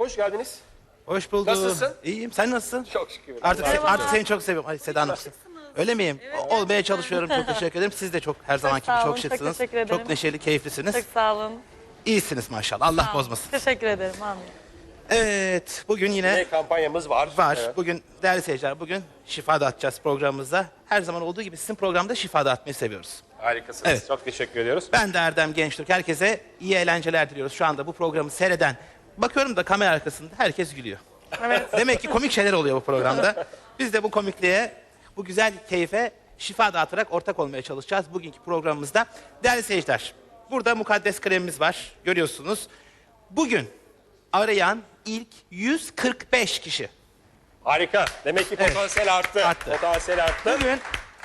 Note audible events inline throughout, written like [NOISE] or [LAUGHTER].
Hoş geldiniz. Hoş bulduk. Nasılsın? İyiyim. Sen nasılsın? Çok şükür. Artık, se- artık seni çok seviyorum. Ay Seda Hanım. Öyle miyim? O- Olmaya çalışıyorum. Çok teşekkür ederim. Siz de çok her zamanki gibi sağ çok olun, çok şıksınız. teşekkür ederim. Çok neşeli, keyiflisiniz. Çok sağ olun. İyisiniz maşallah. Allah bozmasın. Teşekkür ederim. Amin. Evet. Bugün yine Yine kampanyamız var. var. Evet. Bugün değerli seyirciler bugün şifa dağıtacağız programımızda. Her zaman olduğu gibi sizin programda şifa dağıtmayı seviyoruz. Harikasınız. Evet. Çok teşekkür ediyoruz. Ben de Erdem Gençtürk. Herkese iyi eğlenceler diliyoruz. Şu anda bu programı seyreden. Bakıyorum da kamera arkasında herkes gülüyor. Evet. [LAUGHS] Demek ki komik şeyler oluyor bu programda. Biz de bu komikliğe, bu güzel keyfe şifa dağıtarak ortak olmaya çalışacağız bugünkü programımızda. Değerli seyirciler, burada mukaddes kremimiz var. Görüyorsunuz. Bugün arayan ilk 145 kişi. Harika. Demek ki Evet. potansiyel arttı. Arttı. Potansiyel arttı. Bugün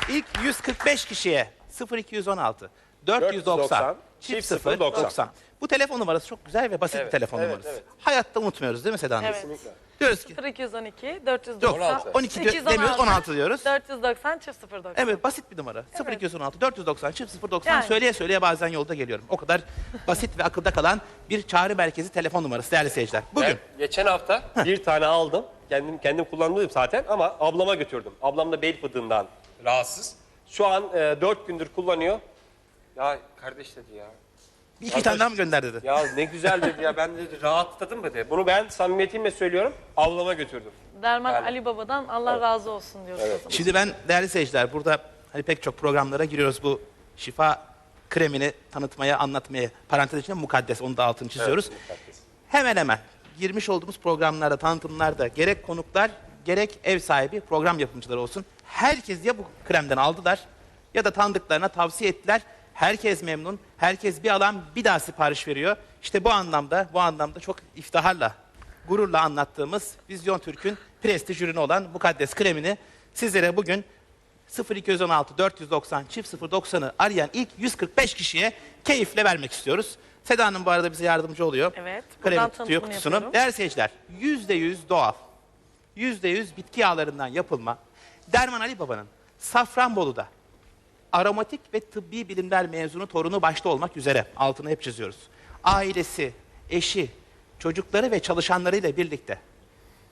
ilk 145 kişiye 0216 490 490, çift çift 0 90. 90. Bu telefon numarası çok güzel ve basit Evet, bir telefon evet, numarası. evet. Hayatta unutmuyoruz değil mi Seda Hanım? Evet. Kesinlikle. Diyoruz ki 0212 490 yok 12 diyor- demiyoruz 16 diyoruz. 490 çift 090. Evet basit bir numara. 0216 490 090 Yani. söyleye söyleye bazen yolda geliyorum. O kadar basit ve akılda kalan bir çağrı merkezi telefon numarası değerli seyirciler. Bugün Ben geçen hafta bir tane aldım. Kendim kendim kullandım zaten ama ablama götürdüm. Ablam da bel fıdığından rahatsız. Şu an e, 4 gündür kullanıyor. Ya kardeş dedi ya. Bir iki tane daha mı gönder dedi. Ya ne güzel dedi ya ben dedi rahatladım dedi. Bunu ben samimiyetimle söylüyorum. Ablama götürdüm. Derman Yani. Ali Baba'dan Allah razı olsun diyoruz o zaman. Şimdi ben değerli seyirciler burada hani pek çok programlara giriyoruz bu şifa kremini tanıtmaya, anlatmaya. Parantez içinde mukaddes onu da altını çiziyoruz. mukaddes. hemen hemen girmiş olduğumuz programlarda, tanıtımlarda gerek konuklar gerek ev sahibi program yapımcıları olsun. Herkes ya bu kremden aldılar ya da tanıdıklarına tavsiye ettiler. Herkes memnun. Herkes bir alan bir daha sipariş veriyor. İşte bu anlamda bu anlamda çok iftiharla, gururla anlattığımız Vizyon Türk'ün prestij ürünü olan mukaddes kremini sizlere bugün 0216 490 çift 090'ı arayan ilk 145 kişiye keyifle vermek istiyoruz. Seda Hanım bu arada bize yardımcı oluyor. Evet, Kremi tutuyor kutusunu. yapıyorum. Değerli seyirciler, %100 doğal, %100 bitki yağlarından yapılma, Derman Ali Baba'nın Safranbolu'da aromatik ve tıbbi bilimler mezunu torunu başta olmak üzere altını hep çiziyoruz. Ailesi, eşi, çocukları ve çalışanlarıyla birlikte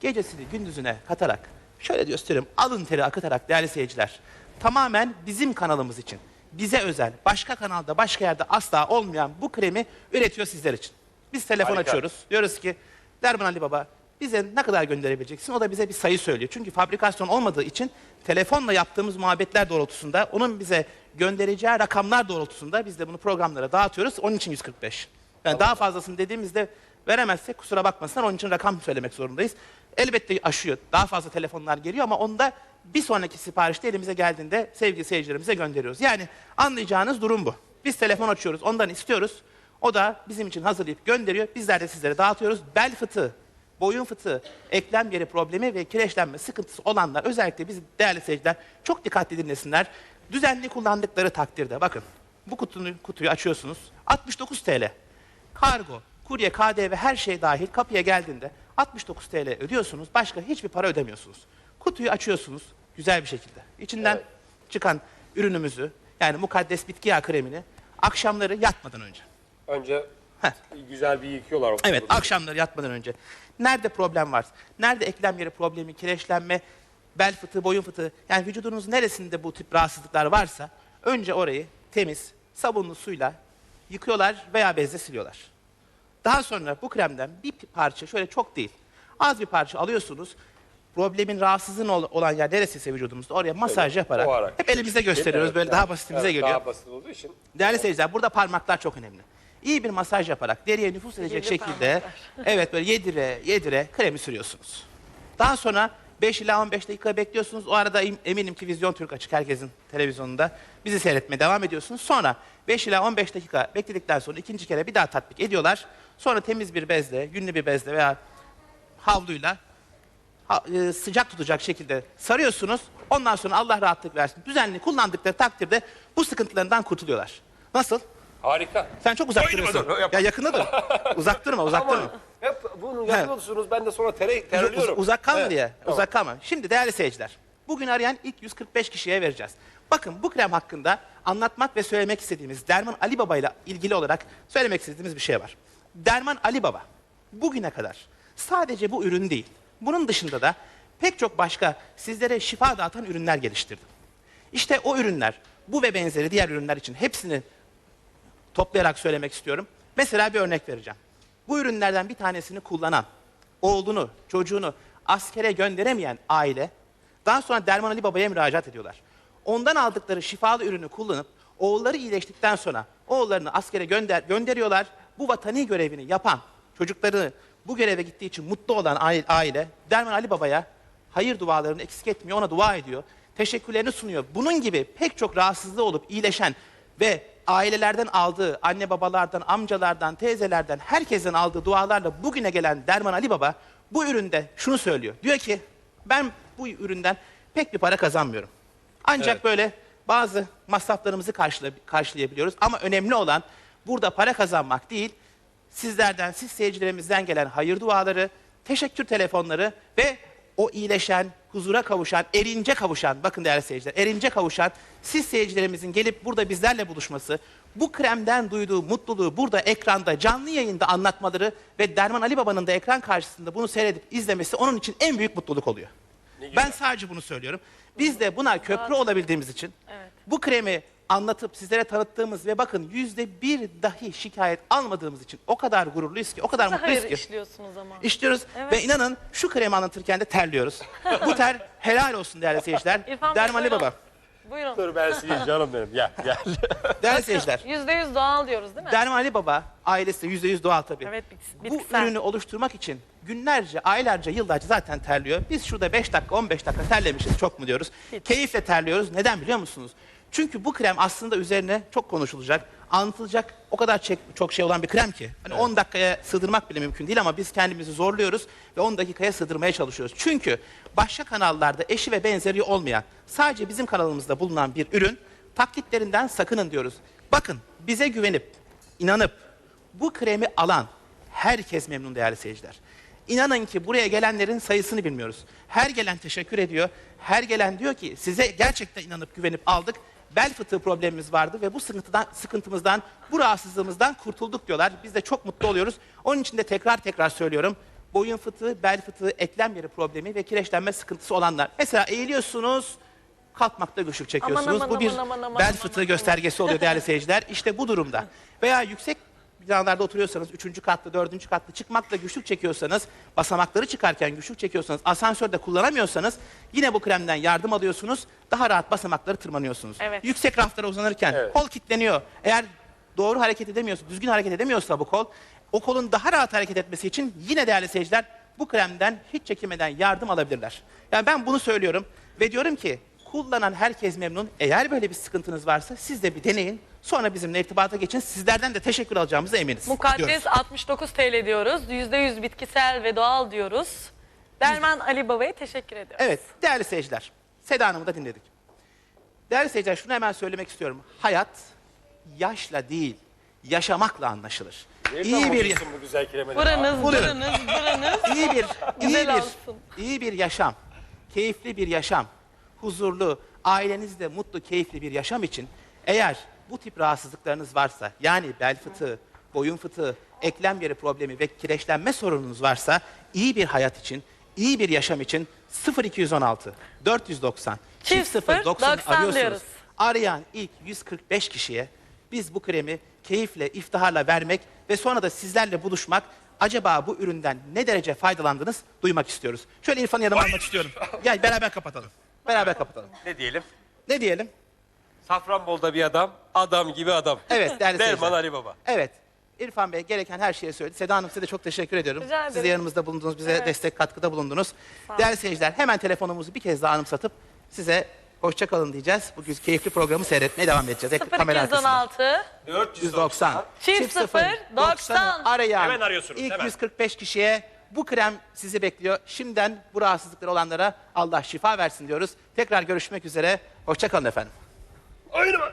gecesini gündüzüne katarak şöyle göstereyim alın teri akıtarak değerli seyirciler tamamen bizim kanalımız için bize özel başka kanalda başka yerde asla olmayan bu kremi üretiyor sizler için. Biz telefon Harika. açıyoruz diyoruz ki Derman Ali Baba bize ne kadar gönderebileceksin o da bize bir sayı söylüyor. Çünkü fabrikasyon olmadığı için telefonla yaptığımız muhabbetler doğrultusunda onun bize göndereceği rakamlar doğrultusunda biz de bunu programlara dağıtıyoruz. Onun için 145. Yani daha fazlasını dediğimizde veremezsek kusura bakmasınlar onun için rakam söylemek zorundayız. Elbette aşıyor. Daha fazla telefonlar geliyor ama onda bir sonraki siparişte elimize geldiğinde sevgili seyircilerimize gönderiyoruz. Yani anlayacağınız durum bu. Biz telefon açıyoruz, ondan istiyoruz. O da bizim için hazırlayıp gönderiyor. Bizler de sizlere dağıtıyoruz. Bel fıtığı, boyun fıtığı, eklem yeri problemi ve kireçlenme sıkıntısı olanlar özellikle biz değerli seyirciler çok dikkatli dinlesinler. Düzenli kullandıkları takdirde bakın bu kutuyu, kutuyu açıyorsunuz 69 TL. Kargo, kurye, KDV her şey dahil kapıya geldiğinde 69 TL ödüyorsunuz. Başka hiçbir para ödemiyorsunuz. Kutuyu açıyorsunuz güzel bir şekilde. İçinden Evet. çıkan ürünümüzü yani mukaddes bitki yağı kremini akşamları yatmadan önce. Önce Heh. güzel bir yıkıyorlar. o Evet akşamları yatmadan önce. Nerede problem var? Nerede eklem yeri problemi, kireçlenme, bel fıtığı, boyun fıtığı yani vücudunuz neresinde bu tip rahatsızlıklar varsa önce orayı temiz sabunlu suyla yıkıyorlar veya bezle siliyorlar. Daha sonra bu kremden bir parça şöyle çok değil az bir parça alıyorsunuz. Problemin rahatsızlığın ol- olan yer neresiyse vücudumuzda oraya masaj yaparak Ovarak. hep elimizde gösteriyoruz Evet, böyle evet. daha basitimize Evet, geliyor. Daha basit olduğu için. Değerli seyirciler burada parmaklar çok önemli. İyi bir masaj yaparak deriye nüfus edecek şekilde evet böyle yedire yedire kremi sürüyorsunuz. Daha sonra 5 ila 15 dakika bekliyorsunuz. O arada em- eminim ki Vizyon Türk açık herkesin televizyonunda. Bizi seyretmeye devam ediyorsunuz. Sonra 5 ila 15 dakika bekledikten sonra ikinci kere bir daha tatbik ediyorlar. Sonra temiz bir bezle, yünlü bir bezle veya havluyla ha- e, sıcak tutacak şekilde sarıyorsunuz. Ondan sonra Allah rahatlık versin. Düzenli kullandıkları takdirde bu sıkıntılarından kurtuluyorlar. Nasıl? Harika. Sen çok uzak duruyorsun. dur, yap. Ya yakında dur. [LAUGHS] uzak durma, uzak durma. Hep bunu yapıyorsunuz ben de sonra tere, Uz- terliyorum. uz- uzak kalma Evet, diye. tamam. Uzak kalma. Şimdi değerli seyirciler. Bugün arayan ilk 145 kişiye vereceğiz. Bakın bu krem hakkında anlatmak ve söylemek istediğimiz Derman Ali Baba ile ilgili olarak söylemek istediğimiz bir şey var. Derman Ali Baba bugüne kadar Sadece bu ürün değil. Bunun dışında da pek çok başka sizlere şifa dağıtan ürünler geliştirdim. İşte o ürünler, bu ve benzeri diğer ürünler için hepsini toplayarak söylemek istiyorum. Mesela bir örnek vereceğim. Bu ürünlerden bir tanesini kullanan, oğlunu, çocuğunu askere gönderemeyen aile daha sonra Derman Ali Baba'ya müracaat ediyorlar. Ondan aldıkları şifalı ürünü kullanıp oğulları iyileştikten sonra oğullarını askere gönder gönderiyorlar. Bu vatani görevini yapan çocukları bu göreve gittiği için mutlu olan aile, aile Derman Ali Baba'ya hayır dualarını eksik etmiyor, ona dua ediyor. Teşekkürlerini sunuyor. Bunun gibi pek çok rahatsızlığı olup iyileşen ve ailelerden aldığı, anne babalardan, amcalardan, teyzelerden, herkesten aldığı dualarla bugüne gelen Derman Ali Baba bu üründe şunu söylüyor. Diyor ki ben bu üründen pek bir para kazanmıyorum. Ancak Evet. böyle bazı masraflarımızı karşıla- karşılayabiliyoruz. Ama önemli olan burada para kazanmak değil, sizlerden, siz seyircilerimizden gelen hayır duaları, teşekkür telefonları ve o iyileşen, huzura kavuşan, erince kavuşan, bakın değerli seyirciler, erince kavuşan siz seyircilerimizin gelip burada bizlerle buluşması, bu kremden duyduğu mutluluğu burada ekranda, canlı yayında anlatmaları ve Derman Ali Baba'nın da ekran karşısında bunu seyredip izlemesi onun için en büyük mutluluk oluyor. Ben sadece bunu söylüyorum. Biz de buna köprü olabildiğimiz için Evet. bu kremi anlatıp sizlere tanıttığımız ve bakın yüzde bir dahi şikayet almadığımız için o kadar gururluyuz ki, o kadar Nasıl mutluyuz hayır ki. işliyorsunuz ama? İşliyoruz Evet. ve inanın şu kremi anlatırken de terliyoruz. bu ter helal olsun değerli seyirciler. [LAUGHS] İrfan Bey, Derman Ali buyurun. Baba. Buyurun. Dur ben sileyim canım benim. Gel gel. [LAUGHS] Değerli seyirciler. Yüzde yüz doğal diyoruz değil mi? Derman Ali Baba ailesi yüzde yüz doğal tabii. Evet, bit- Bu bitkisel. ürünü oluşturmak için günlerce, aylarca, yıllarca zaten terliyor. Biz şurada 5 dakika, 15 dakika terlemişiz. Çok mu diyoruz? Hiç. Keyifle terliyoruz. Neden biliyor musunuz? Çünkü bu krem aslında üzerine çok konuşulacak, anlatılacak o kadar çek- çok şey olan bir krem ki. Hani 10 dakikaya sığdırmak bile mümkün değil ama biz kendimizi zorluyoruz ve 10 dakikaya sığdırmaya çalışıyoruz. Çünkü başka kanallarda eşi ve benzeri olmayan, sadece bizim kanalımızda bulunan bir ürün, taklitlerinden sakının diyoruz. Bakın bize güvenip, inanıp bu kremi alan herkes memnun değerli seyirciler. İnanın ki buraya gelenlerin sayısını bilmiyoruz. Her gelen teşekkür ediyor. Her gelen diyor ki size gerçekten inanıp güvenip aldık. Bel fıtığı problemimiz vardı ve bu sıkıntıdan, sıkıntımızdan, bu rahatsızlığımızdan kurtulduk diyorlar. Biz de çok mutlu oluyoruz. Onun için de tekrar tekrar söylüyorum. Boyun fıtığı, bel fıtığı, eklem yeri problemi ve kireçlenme sıkıntısı olanlar. Mesela eğiliyorsunuz, kalkmakta güçlük çekiyorsunuz. Aman, aman, bu bir aman, aman, aman, bel fıtığı aman. göstergesi oluyor değerli seyirciler. İşte bu durumda. Veya yüksek binalarda oturuyorsanız, üçüncü katlı, dördüncü katlı çıkmakta güçlük çekiyorsanız, basamakları çıkarken güçlük çekiyorsanız, asansörde kullanamıyorsanız yine bu kremden yardım alıyorsunuz. Daha rahat basamakları tırmanıyorsunuz. Evet. Yüksek raflara uzanırken Evet. kol kilitleniyor. Eğer doğru hareket edemiyorsa, düzgün hareket edemiyorsa bu kol, o kolun daha rahat hareket etmesi için yine değerli seyirciler bu kremden hiç çekinmeden yardım alabilirler. Yani ben bunu söylüyorum ve diyorum ki kullanan herkes memnun. Eğer böyle bir sıkıntınız varsa siz de bir deneyin. Sonra bizimle irtibata geçin. Sizlerden de teşekkür alacağımıza eminiz. Mukaddes diyoruz. 69 TL diyoruz. Yüzde yüz bitkisel ve doğal diyoruz. Derman Ali Baba'ya teşekkür ediyoruz. Evet değerli seyirciler. Seda Hanım'ı da dinledik. Değerli seyirciler şunu hemen söylemek istiyorum. Hayat yaşla değil yaşamakla anlaşılır. İyi bir bu güzel kremini. Fırınız, Buluyorum. fırınız, fırınız. [LAUGHS] iyi bir iyi Güzel bir olsun. iyi bir yaşam, keyifli bir yaşam, huzurlu, ailenizde mutlu, keyifli bir yaşam için eğer bu tip rahatsızlıklarınız varsa, yani bel fıtığı, boyun fıtığı, eklem yeri problemi ve kireçlenme sorununuz varsa iyi bir hayat için, iyi bir yaşam için 0216 490 Çift sıfır 90 doksan arıyorsunuz. diyoruz. Arayan ilk 145 kişiye biz bu kremi keyifle, iftiharla vermek ve sonra da sizlerle buluşmak, acaba bu üründen ne derece faydalandınız duymak istiyoruz. Şöyle İrfan'ı yanıma almak istiyorum. Gel beraber kapatalım. Beraber kapatalım. Ne diyelim? Ne diyelim? Safranbol'da bir adam, adam gibi adam. Evet değerli [LAUGHS] Derman seyirciler. Ali Baba. Evet. İrfan Bey gereken her şeyi söyledi. Seda Hanım size de çok teşekkür ediyorum. Rica Siz de ederim. yanımızda bulundunuz, bize Evet. destek katkıda bulundunuz. Değerli seyirciler hemen telefonumuzu bir kez daha anımsatıp size hoşça kalın diyeceğiz. Bugün keyifli programı seyretmeye devam edeceğiz. Ek- kamera arkasında. 0216 190. Çift sıfır, 90. arayan Hemen arıyorsunuz, ilk hemen. 145 kişiye bu krem sizi bekliyor. Şimdiden bu rahatsızlıkları olanlara Allah şifa versin diyoruz. Tekrar görüşmek üzere. Hoşçakalın efendim. Aynı mı?